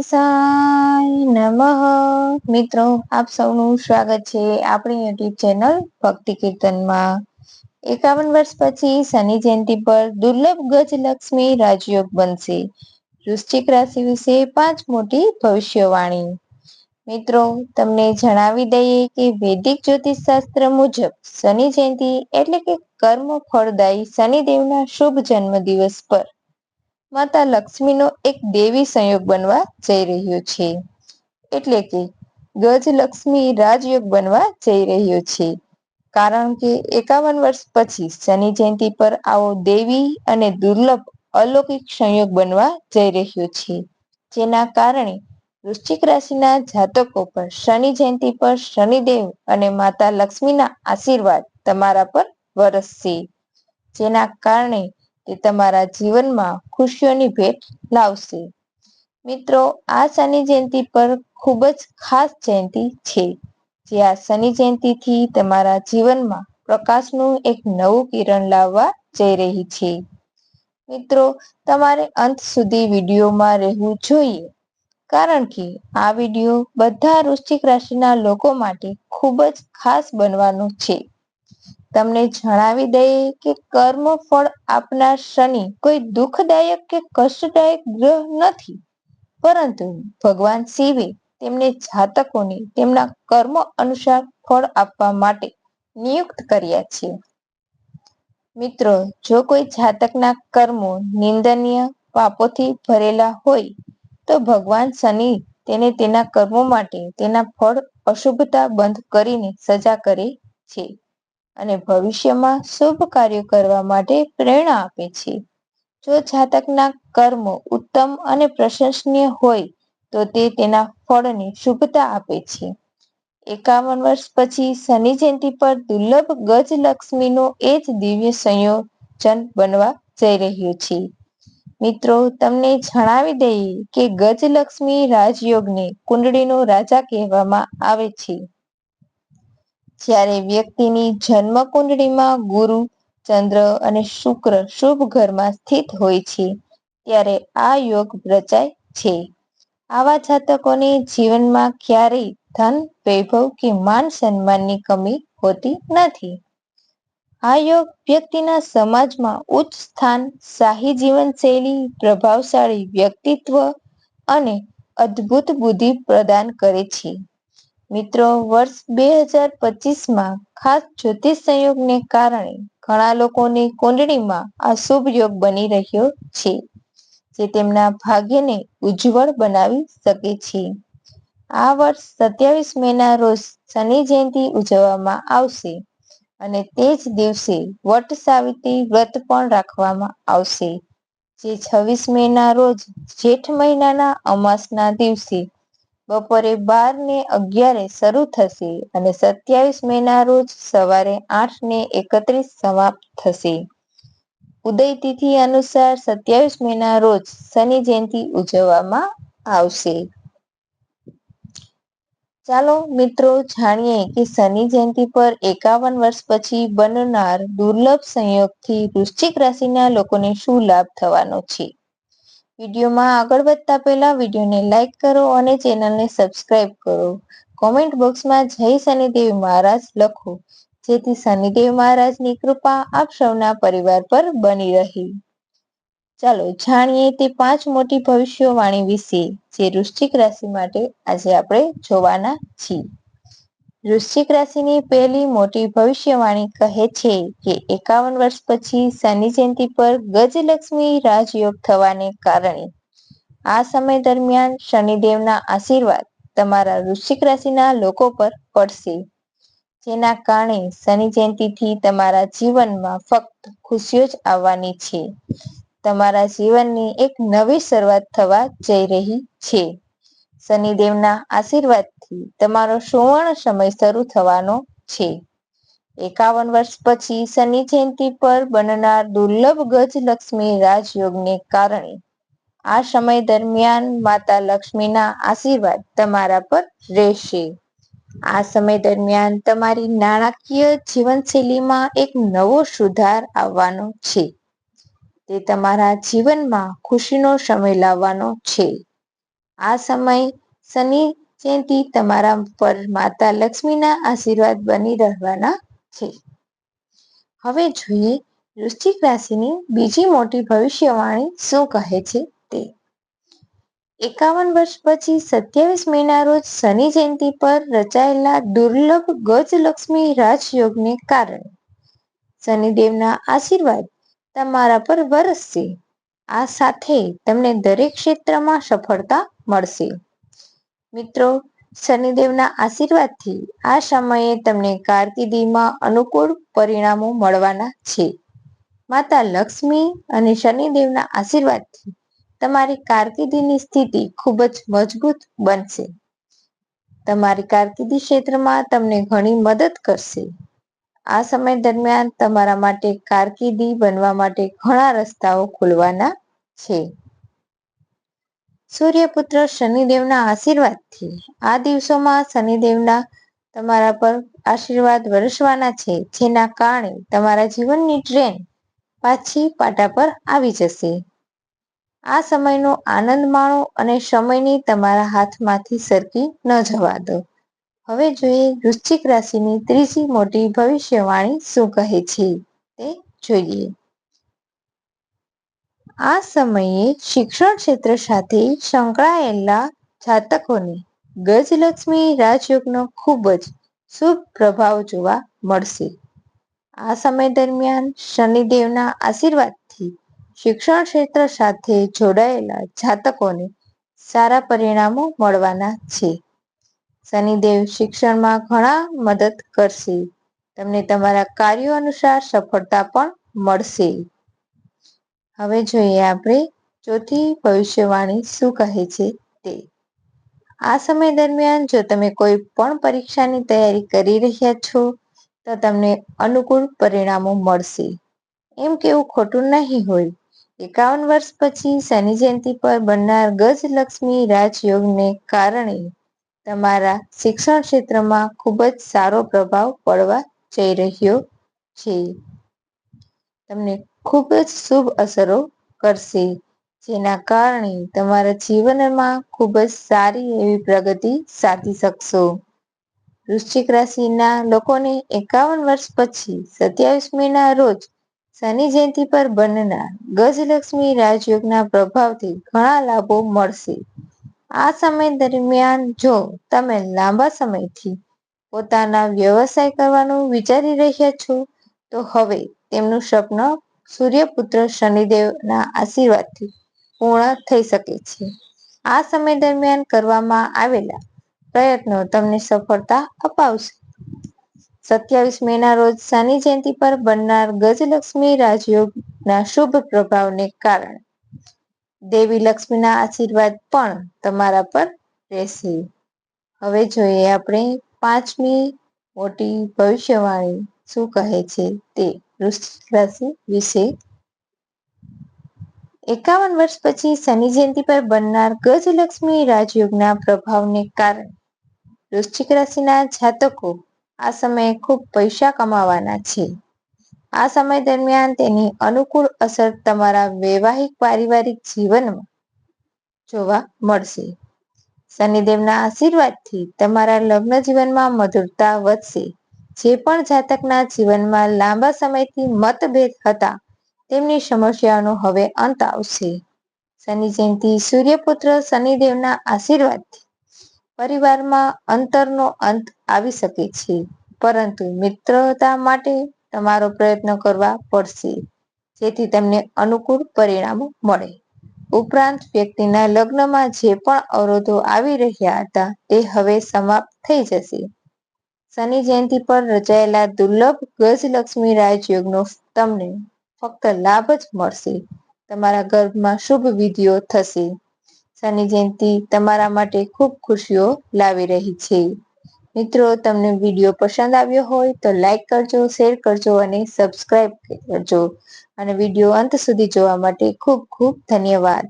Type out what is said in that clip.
સાંઈ મિત્રો, આપ સૌનું સ્વાગત છે આપણી યુટ્યુબ ચેનલ ભક્તિ કીર્તનમાં. એકાવન વર્ષ પછી શનિ જયંતિ પર દુર્લભ ગજ લક્ષ્મી રાજયોગ બનશે. વૃશ્ચિક રાશિ વિશે પાંચ મોટી ભવિષ્યવાણી. મિત્રો, તમને જણાવી દઈએ કે વૈદિક જ્યોતિષ શાસ્ત્ર મુજબ શનિ જયંતિ એટલે કે કર્મ ફળદાયી શનિદેવના શુભ જન્મ દિવસ પર. માતા લક્ષ્મીનો એક દેવી સંયોગ બનવા જઈ રહ્યો છે. એટલે કે ગજ લક્ષ્મી રાજયોગ બનવા જઈ રહ્યો છે. કારણ કે એકાવન વર્ષ પછી શનિ જયંતિ પર આવો દેવી અને દુર્લભ અલૌકિક સંયોગ બનવા જઈ રહ્યો છે. જેના કારણે વૃશ્ચિક રાશિના જાતકો પર શનિ જયંતિ પર શનિદેવ અને માતા લક્ષ્મીના આશીર્વાદ તમારા પર વરસશે. જેના કારણે તે તમારા જીવનમાં ખુશીઓની ભેટ લાવશે. મિત્રો, આ શનિ જયંતિ પર ખૂબ જ ખાસ જયંતિ છે. જે આ શનિ જયંતિથી તમારા જીવનમાં પ્રકાશનું એક નવું કિરણ લાવવા જઈ રહી છે. મિત્રો, તમારે અંત સુધી વિડીયોમાં રહેવું જોઈએ, કારણ કે આ વીડિયો બધા વૃશ્ચિક રાશિના લોકો માટે ખૂબ જ ખાસ બનવાનો છે. તમને જણાવી દઈએ કે કર્મ ફળ આપનાર શનિ કોઈ દુઃખદાયક કે કષ્ટદાયક ગ્રહ નથી. પરંતુ ભગવાન શિવે તેમને જાતકોને તેમના કર્મ અનુસાર ફળ આપવા માટે નિયુક્ત કર્યા છે. મિત્રો, જો કોઈ જાતકના કર્મો નિંદનીય પાપોથી ભરેલા હોય, તો ભગવાન શનિ તેને તેના કર્મો માટે તેના ફળ અશુભતા બંધ કરીને સજા કરે છે. અને ભવિષ્યમાં શુભ કાર્યો કરવા માટે પ્રેરણા આપે છે. જો જાતકના કર્મ ઉત્તમ અને પ્રશંસનીય હોય, તો તે તેના ફળને શુભતા આપે છે. એકાવન વર્ષ પછી શનિ જયંતિ પર દુર્લભ ગજ લક્ષ્મીનો એ જ દિવ્ય સંયોજન બનવા જઈ રહ્યું છે. મિત્રો, તમને જણાવી દઈએ કે ગજલક્ષ્મી રાજયોગને કુંડળીનો રાજા કહેવામાં આવે છે. જ્યારે વ્યક્તિની જન્મ કુંડળીમાં ગુરુ, ચંદ્ર અને શુક્ર શુભ ઘરમાં સ્થિત હોય છે, ત્યારે આ યોગ રચાય છે. આવા જાતકોને જીવનમાં ક્યારેય ધન, વૈભવ કે માન સન્માનની કમી હોતી નથી. આ યોગ વ્યક્તિના સમાજમાં ઉચ્ચ સ્થાન, શાહી જીવનશૈલી, પ્રભાવશાળી વ્યક્તિત્વ અને અદ્ભુત બુદ્ધિ પ્રદાન કરે છે. મિત્રો, વર્ષ બે હજાર પચીસમાં ખાસ જ્યોતિષ સંયોગને કારણે ઘણા લોકોની કુંડળીમાં આ શુભ યોગ બની રહ્યો છે, જે તેમના ભાગ્યને ઉજ્જવળ બનાવી શકે છે. આ વર્ષ સત્યાવીસ મેના રોજ શનિ જયંતિ ઉજવવામાં આવશે અને તે જ દિવસે વટ સાવિત્રી વ્રત પણ રાખવામાં આવશે. જે છવ્વીસ મેના રોજ જેઠ મહિનાના અમાસના દિવસે બપોરે બાર ને અગિયારે શરૂ થશે અને સત્યાવીસ મેના રોજ સવારે આઠ ને એકત્રીસ સમાપ્ત થશે. ઉદય તિથિ અનુસાર સત્યાવીસ મેના રોજ શનિ જયંતિ ઉજવવામાં આવશે. ચાલો મિત્રો જાણીએ કે શનિ જયંતિ પર એકાવન વર્ષ પછી બનનાર દુર્લભ સંયોગથી વૃશ્ચિક રાશિના લોકોને શું લાભ થવાનો છે? વિડીયોમાં આગળ વધતા પહેલા વિડીયોને લાઈક કરો અને ચેનલને સબસ્ક્રાઇબ કરો. કોમેન્ટ બોક્સમાં જય શનિદેવ મહારાજ લખો. જેથી શનિદેવ મહારાજની કૃપા આપ સૌના પરિવાર પર બની રહી. ચાલો જાણીએ તે પાંચ મોટી ભવિષ્યવાણી વિશે જે વૃશ્ચિક રાશિ માટે આજે આપણે જોવાના છીએ. વૃશ્ચિક રાશિની પહેલી મોટી ભવિષ્યવાણી કહે છે કે એકાવન વર્ષ પછી શનિ જયંતિ પર ગજલક્ષ્મી રાજયોગ થવાને કારણે આ સમય દરમિયાન શનિદેવના આશીર્વાદ તમારા વૃશ્ચિક રાશિના લોકો પર પડશે. જેના કારણે શનિ જયંતિથી તમારા જીવનમાં ફક્ત ખુશીઓ જ આવવાની છે. તમારા જીવનની એક નવી શરૂઆત થવા જઈ રહી છે. શનિદેવના આશીર્વાદથી તમારો સુવર્ણ સમય શરૂ થવાનો છે. એકાવન વર્ષ પછી શનિ જયંતિ પર બનનાર દુર્લભ ગજ લક્ષ્મી રાજયોગને કારણે આ સમય દરમિયાન માતા લક્ષ્મીના આશીર્વાદ તમારા પર રહેશે. આ સમય દરમિયાન તમારી નાણાકીય જીવનશૈલીમાં એક નવો સુધાર આવવાનો છે. તે તમારા જીવનમાં ખુશીનો સમય લાવવાનો છે. આ સમય શનિ જયંતિ તમારા પર માતા લક્ષ્મીના આશીર્વાદ બની રહેવાના છે. હવે જોઈએ વૃશ્ચિક રાશિની બીજી મોટી ભવિષ્યવાણી શું કહે છે તે. એકાવન વર્ષ પછી સત્યાવીસ મહિના રોજ શનિ જયંતિ પર રચાયેલા દુર્લભ ગજલક્ષ્મી રાજયોગને કારણે શનિદેવના આશીર્વાદ તમારા પર વરસશે. આ સાથે તમને દરેક ક્ષેત્રમાં સફળતા મળશે. મિત્રો, શનિદેવના આશીર્વાદથી આ સમયે તમને કારકિર્દીમાં અનુકૂળ પરિણામો મળવાના છે. માતા લક્ષ્મી અને શનિદેવના આશીર્વાદથી તમારી કારકિર્દીની સ્થિતિ ખૂબ જ મજબૂત બનશે. તમારી કારકિર્દી ક્ષેત્રમાં તમને ઘણી મદદ કરશે. આ સમય દરમિયાન તમારા માટે કારકિર્દી બનવા માટે ઘણા રસ્તાઓ ખુલવાના છે. સૂર્યપુત્ર શનિદેવના આશીર્વાદથી આ દિવસોમાં શનિદેવના તમારા પર આશીર્વાદ વરસવાના છે, જેના કારણે તમારા જીવનની ટ્રેન પાછી પાટા પર આવી જશે. આ સમયનો આનંદ માણો અને સમયની તમારા હાથમાંથી સરકી ન જવા દો. હવે જોઈએ વૃશ્ચિક રાશિની ત્રીજી મોટી ભવિષ્યવાણી શું કહે છે તે જોઈએ. આ સમયે શિક્ષણ ક્ષેત્ર સાથે સંકળાયેલા જાતકોને ગજલક્ષ્મી રાજયોગનો ખૂબ જ શુભ પ્રભાવ જોવા મળશે. આ સમય દરમિયાન શનિદેવના આશીર્વાદથી શિક્ષણ ક્ષેત્ર સાથે જોડાયેલા જાતકોને સારા પરિણામો મળવાના છે. શનિદેવ શિક્ષણમાં ઘણા મદદ કરશે. તમને તમારા કાર્યો અનુસાર સફળતા પણ મળશે. હવે જોઈએ આપણે ચોથી ભવિષ્યવાણી શું કહે છે તે. આ સમય દરમિયાન જો તમે કોઈ પણ પરીક્ષાની તૈયારી કરી રહ્યા છો, તો તમને અનુકૂળ પરિણામો મળશે. એમ કેવું ખોટું નહીં હોય. એકાવન વર્ષ પછી શનિ જયંતિ પર બનનાર ગજલક્ષ્મી રાજયોગને કારણે તમારા શિક્ષણ ક્ષેત્રમાં ખૂબ જ સારો પ્રભાવ પડવા જઈ રહ્યો છે. તમને ખૂબ જ શુભ અસરો કરશે, જેના કારણે તમારા જીવનમાં ખૂબ જ સારી એવી પ્રગતિ સાધી શકશો. વૃશ્ચિક રાશિના લોકોને એકાવન વર્ષ પછી સત્યાવીસ મહિના રોજ શનિ જયંતિ પર બનનાર ગજલક્ષ્મી રાજયોગના પ્રભાવથી ઘણા લાભો મળશે. આ સમય દરમિયાન જો તમે લાંબા સમયથી પોતાના વ્યવસાય કરવાનું વિચારી રહ્યા છો, તો હવે તેમનું સપનું સૂર્યપુત્ર શનિદેવના આશીર્વાદથી પૂર્ણ થઈ શકે છે. આ સમય દરમિયાન કરવામાં આવેલા પ્રયત્નો તમને સફળતા અપાવશે. સત્યાવીસ મેના રોજ શનિ જયંતિ પર બનનાર ગજલક્ષ્મી રાજયોગના શુભ પ્રભાવને કારણે દેવી લક્ષ્મીના આશીર્વાદ પણ તમારા પર રહેશે. હવે જોઈએ આપણે પાંચમી મોટી ભવિષ્યવાણી શું કહે છે તે. વૃશ્ચિક રાશિ વિશે. એકાવન વર્ષ પછી શનિ જયંતિ પર બનનાર ગજલક્ષ્મી રાજયોગના પ્રભાવને કારણે વૃશ્ચિક રાશિના જાતકો આ સમયે ખૂબ પૈસા કમાવાના છે. આ સમય દરમિયાન તેની અનુકૂળ અસર તમારા વૈવાહિક પારિવારિક જીવનમાં જોવા મળશે. શનિદેવના આશીર્વાદથી તમારા લગ્ન જીવનમાં મધુરતા વધશે. જે પણ જાતકના જીવનમાં લાંબા સમયથી મતભેદ હતા, તેમની સમસ્યાઓનો હવે અંત આવશે. શનિ જયંતિ સૂર્યપુત્ર શનિદેવના આશીર્વાદથી પરિવારમાં અંતરનો અંત આવી શકે છે. પરંતુ મિત્રતા માટે તમારો પ્રયત્ન કરવા પડશે, જેથી તમને અનુકૂળ પરિણામો મળે. ઉપરાંત વ્યક્તિના લગ્નમાં જે પણ અવરોધો આવી રહ્યા હતા, તે હવે સમાપ્ત થઈ જશે. શનિ જયંતિ પર રચાયેલા દુર્લભ ગજલક્ષ્મી રાજયોગનો તમને ફક્ત લાભ જ મળશે. તમારા ગર્ભમાં શુભ વિધિઓ થશે. શનિ જયંતિ તમારા માટે ખૂબ ખુશીઓ લાવી રહી છે. મિત્રો, તમને વીડિયો પસંદ આવ્યો હોય તો લાઈક કરજો, શેર કરજો અને સબસ્ક્રાઈબ કરજો. અને વીડિયો અંત સુધી જોવા માટે ખૂબ ખૂબ ધન્યવાદ.